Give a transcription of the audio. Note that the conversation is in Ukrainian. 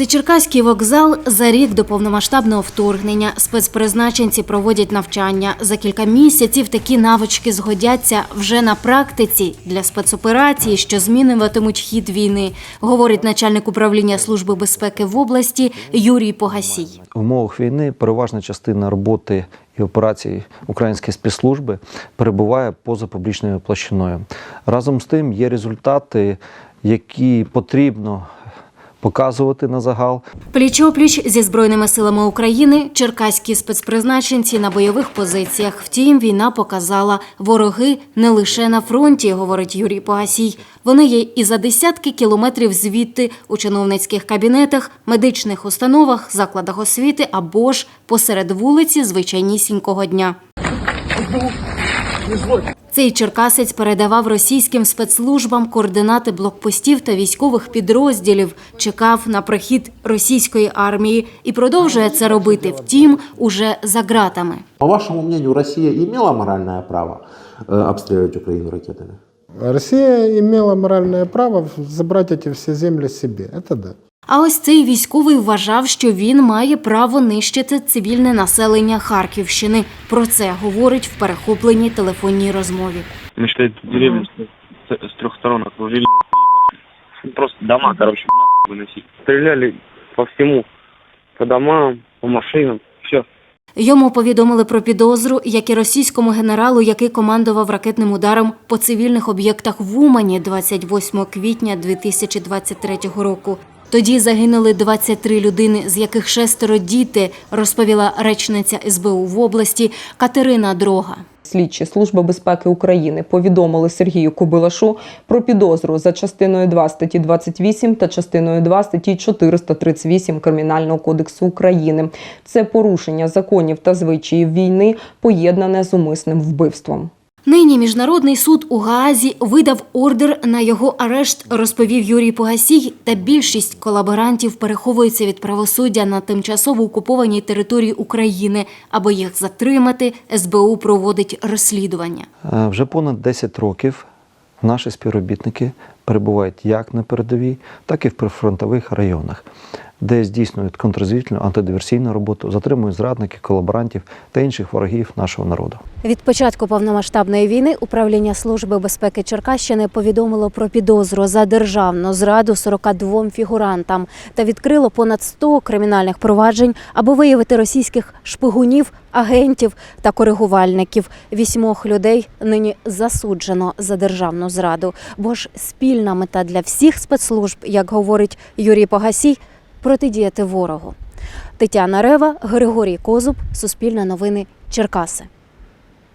Це Черкаський вокзал за рік до повномасштабного вторгнення. Спецпризначенці проводять навчання. За кілька місяців такі навички згодяться вже на практиці для спецоперації, що змінюватимуть хід війни, говорить начальник управління Служби безпеки в області Юрій Погасій. В умовах війни переважна частина роботи і операцій української спецслужби перебуває поза публічною площиною. Разом з тим є результати, які потрібно показувати на загал. Пліч-опліч зі збройними силами України черкаські спецпризначенці на бойових позиціях. Втім, війна показала вороги не лише на фронті, говорить Юрій Погасій. Вони є і за десятки кілометрів звідти у чиновницьких кабінетах, медичних установах, закладах освіти або ж посеред вулиці звичайнісінького дня. Цей черкасець передавав російським спецслужбам координати блокпостів та військових підрозділів, чекав на прихід російської армії і продовжує це робити. Втім, уже за ґратами. По вашему мнению, Россия имела моральное право э, обстреливать Украину ракетами? Россия имела моральное право забрать эти все земли себе. Это да. А ось цей військовий вважав, що він має право нищити цивільне населення Харківщини. Про це говорить в перехопленій телефонній розмові. Мы что эту деревню с, с- с трех сторон окружили, нахуй, ебашили. Ну, Просто дома, короче, нахуй выносить. Стреляли по всему. По домам, по машинам, все. Йому повідомили про підозру, як і російському генералу, який командував ракетним ударом по цивільних об'єктах в Умані 28 квітня 2023 року. Тоді загинули 23 людини, з яких шестеро діти, розповіла речниця СБУ в області Катерина Дрога. Слідчі Служби безпеки України повідомили Сергію Кобилашу про підозру за частиною 2 статті 28 та частиною 2 статті 438 Кримінального кодексу України. Це порушення законів та звичаїв війни, поєднане з умисним вбивством. Нині міжнародний суд у Гаазі видав ордер на його арешт, розповів Юрій Погасій. Та більшість колаборантів переховуються від правосуддя на тимчасово окупованій території України. Аби їх затримати, СБУ проводить розслідування. Е, Вже понад 10 років наші співробітники перебувають як на передовій, так і в прифронтових районах, де здійснюють контррозвідувальну антидиверсійну роботу, затримують зрадників, колаборантів та інших ворогів нашого народу. Від початку повномасштабної війни управління Служби безпеки Черкащини повідомило про підозру за державну зраду 42 фігурантам та відкрило понад 100 кримінальних проваджень, аби виявити російських шпигунів, агентів та коригувальників. Вісьмох людей нині засуджено за державну зраду. Бо ж спільна мета для всіх спецслужб, як говорить Юрій Погасій, протидіяти ворогу. Тетяна Рева, Григорій Козуб, Суспільне новини, Черкаси.